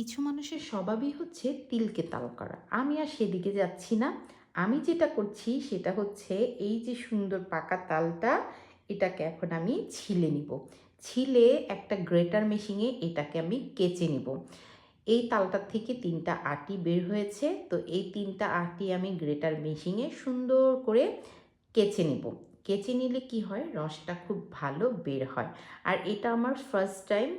কিছু মানুষের স্বভাবই হচ্ছে তিলকে তাল করা। আমি আর সেদিকে যাচ্ছি না। আমি যেটা করছি সেটা হচ্ছে এই যে সুন্দর পাকা তালটা, এটাকে এখন আমি ছিলে নিব। ছিলে একটা গ্রেটার মেশিনে এটাকে আমি কেচে নিব। এই তালটার থেকে তিনটা আটি বের হয়েছে, তো এই তিনটা আটি আমি গ্রেটার মেশিনে সুন্দর করে কেচে নিব। কেচে নিলে কি হয়? রসটা খুব ভালো বের হয়। আর এটা আমার ফার্স্ট টাইম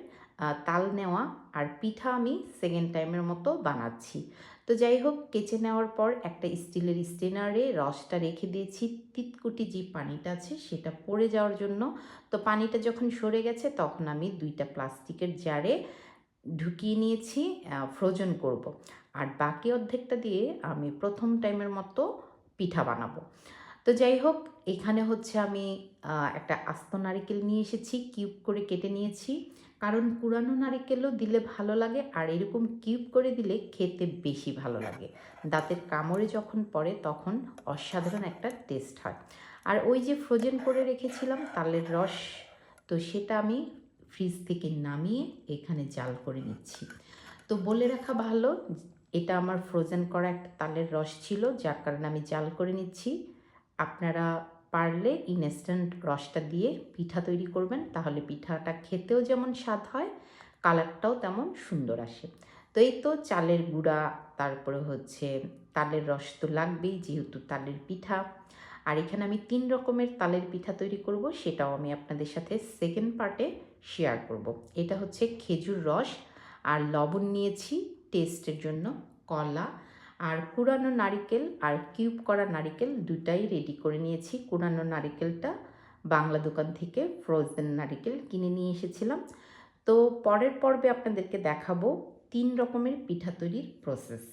তাল নেওয়া আর পিঠা আমি সেকেন্ড টাইমের মতো বানাচ্ছি। তো যাই হোক, কেচে নেওয়ার পর একটা স্টিলের স্টেনারে রসটা রেখে দিয়েছি। তিতকুটি যে পানিটা আছে সেটা পড়ে যাওয়ার জন্য। তো পানিটা যখন সরে গেছে তখন আমি দুইটা প্লাস্টিকের জারে ঢুকিয়ে নিয়েছি ফ্রোজেন করব। আর বাকি অর্ধেকটা দিয়ে আমি প্রথম টাইমের মতো পিঠা বানাবো। তো যাই হোক, এখানে হচ্ছে আমি একটা আস্ত নারিকেল নিয়ে এসেছি কিউব করে কেটে নিয়েছি। কারণ পুরানো নারিকেলও দিলে ভালো লাগে, আর এরকম কিউব করে দিলে খেতে বেশি ভালো লাগে। দাঁতের কামড়ে যখন পড়ে তখন অসাধারণ একটা টেস্ট হয়। আর ওই যে ফ্রোজেন করে রেখেছিলাম তালের রস, তো সেটা আমি ফ্রিজ থেকে নামিয়ে এখানে জাল করে নিচ্ছি। তো বলে রাখা ভালো, এটা আমার ফ্রোজেন করা একটা তালের রস ছিল, যার কারণে আমি জাল করে নিচ্ছি। আপনারা পারলে ইনস্ট্যান্ট রসটা দিয়ে পিঠা তৈরি করবেন, তাহলে পিঠাটা খেতেও যেমন স্বাদ হয় কালারটাও তেমন সুন্দর আসে। তো এই তো চালের গুঁড়া, তারপরে হচ্ছে তালের রস তো লাগবেই, যেহেতু তালের পিঠা। আর এখানে আমি তিন রকমের তালের পিঠা তৈরি করব, সেটাও আমি আপনাদের সাথে সেকেন্ড পার্টে শেয়ার করব। এটা হচ্ছে খেজুর রস, আর লবণ নিয়েছি টেস্টের জন্য কলা। আর কুড়ানো নারিকেল আর কিউব করা নারিকেল দুটাই রেডি করে নিয়েছি। কুড়ানো নারিকেলটা বাংলা দোকান থেকে ফ্রোজেন নারিকেল কিনে নিয়ে এসেছিলাম। তো পরের পর্বে আপনাদেরকে দেখাবো তিন রকমের পিঠা তৈরির প্রসেস